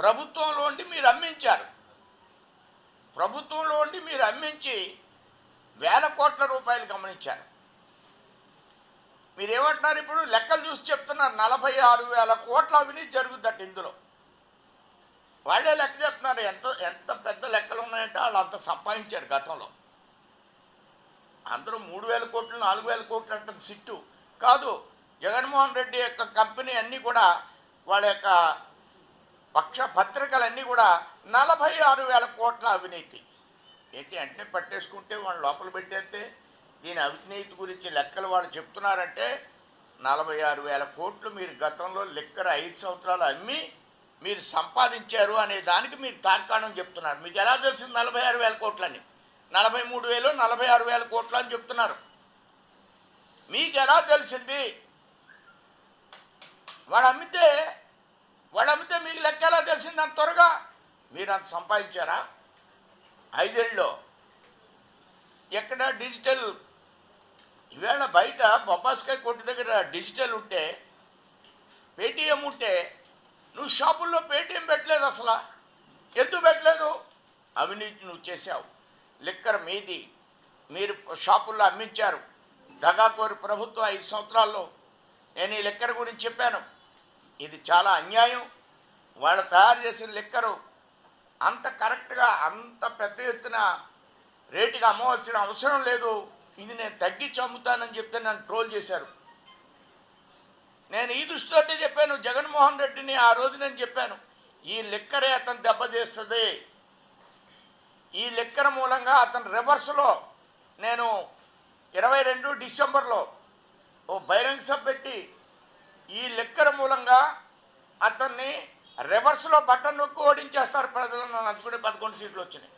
ప్రభుత్వంలో ఉండి మీరు అమ్మించారు. ప్రభుత్వంలో మీరు అమ్మించి వేల కోట్ల రూపాయలు గమనించారు. మీరేమంటున్నారు ఇప్పుడు? లెక్కలు చూసి చెప్తున్నారు. నలభై ఆరు వేల కోట్ల అవినీతి జరుగుద్దట ఇందులో. వాళ్ళే లెక్క చెప్తున్నారు. ఎంత ఎంత పెద్ద లెక్కలు ఉన్నాయంటే వాళ్ళు అంత సంపాదించారు గతంలో. అందరూ మూడు వేల కోట్లు నాలుగు వేల కోట్లు అంటే సిట్టు. కాదు జగన్మోహన్ రెడ్డి యొక్క కంపెనీ అన్నీ కూడా వాళ్ళ యొక్క పక్ష పత్రికలన్నీ కూడా నలభై ఆరు వేల కోట్ల అవినీతి. ఏంటి అంటే పట్టేసుకుంటే వాళ్ళు లోపల పెట్టేస్తే దీని అవినీతి గురించి లెక్కలు వాళ్ళు చెప్తున్నారంటే నలభై ఆరు వేల కోట్లు మీరు గతంలో లెక్కర ఐదు సంవత్సరాలు అమ్మి మీరు సంపాదించారు అనే దానికి మీరు తార్కాణం చెప్తున్నారు. మీకు ఎలా తెలిసింది నలభై ఆరు వేల కోట్లని? నలభై మూడు వేలు నలభై ఆరు వేల కోట్లు అని చెప్తున్నారు. మీకు ఎలా తెలిసింది? వాడు అమ్మితే వాడు అమ్మితే లెక్క ఎలా తెలిసింది అంత త్వరగా మీరు అంత సంపాదించారా? ఐదేళ్ళలో ఎక్కడ డిజిటల్? ఈవేళ బయట బొబ్బాస్కాయ కొట్టు దగ్గర డిజిటల్ ఉంటే పేటీఎం ఉంటే నువ్వు షాపుల్లో పేటీఎం పెట్టలేదు అసలు. ఎందుకు పెట్టలేదు? అవినీతి నువ్వు చేశావు. లిక్కర్ మీది. మీరు షాపుల్లో అమ్మించారు. దగాకోరి ప్రభుత్వం ఐదు సంవత్సరాల్లో. నేను ఈ లిక్కర్ గురించి చెప్పాను. ఇది చాలా అన్యాయం. వాళ్ళు తయారు చేసిన లిక్కరు అంత కరెక్ట్గా అంత పెద్ద ఎత్తున రేటుకి అమ్మవలసిన అవసరం లేదు. ఇది నేను తగ్గించి అమ్ముతానని చెప్తే నన్ను ట్రోల్ చేశారు. నేను ఈ దృష్టితోటే చెప్పాను జగన్మోహన్ రెడ్డిని ఆ రోజు నేను చెప్పాను ఈ లిక్కరే అతను దెబ్బతీస్తుంది. ఈ లిక్కర్ మూలంగా అతను రివర్స్లో నేను ఇరవై రెండు డిసెంబర్లో ఓ బహిరంగ సభ పెట్టి ఈ లిక్కర్ మూలంగా అతన్ని రివర్స్లో బట్టన్ నొక్కి ఓడించేస్తారు ప్రజలను నన్ను అనుకునే పదకొండు సీట్లు వచ్చినాయి.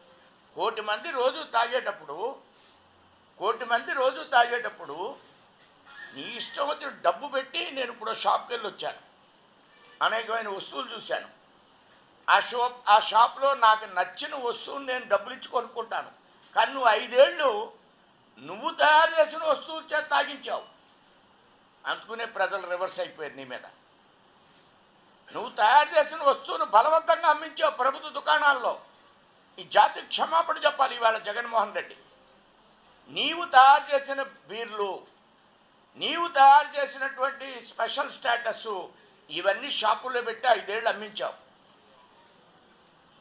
కోటి మంది రోజు తాగేటప్పుడు కోటి మంది రోజు తాగేటప్పుడు నీ ఇష్టం వచ్చిన డబ్బు పెట్టి నేను ఇప్పుడు షాప్కి వెళ్ళి వచ్చాను. అనేకమైన వస్తువులు చూశాను. ఆ షాప్ ఆ షాప్లో నాకు నచ్చిన వస్తువుని నేను డబ్బులు ఇచ్చి కొనుక్కుంటాను. కానీ నువ్వు ఐదేళ్ళు నువ్వు తయారు చేసిన వస్తువులు చేత తాగించావు. అందుకునే ప్రజలు రివర్స్ అయిపోయారు నీ మీద. నువ్వు తయారు చేసిన వస్తువును బలవంతంగా అమ్మించావు ప్రభుత్వ దుకాణాల్లో. ఈ జాతి క్షమాపణ చెప్పాలి ఇవాళ జగన్మోహన్ రెడ్డి. నీవు తయారు చేసిన బీర్లు నీవు తయారు చేసినటువంటి స్పెషల్ స్టేటస్ ఇవన్నీ షాపుల్లో పెట్టి ఐదేళ్ళు అమ్మించావు.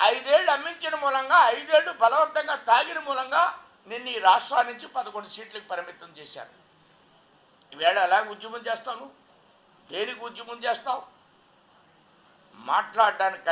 ఐదేళ్ళు అమ్మించిన మూలంగా ఐదేళ్ళు బలవంతంగా తాగిన మూలంగా నిన్ను ఈ రాష్ట్రాల నుంచి పదకొండు సీట్లకు పరిమితం చేశారు. ఈవేళ ఎలాగ ఉద్యమం చేస్తావు దేనికి ఉద్యమం చేస్తావు? మాట్లాడడానికి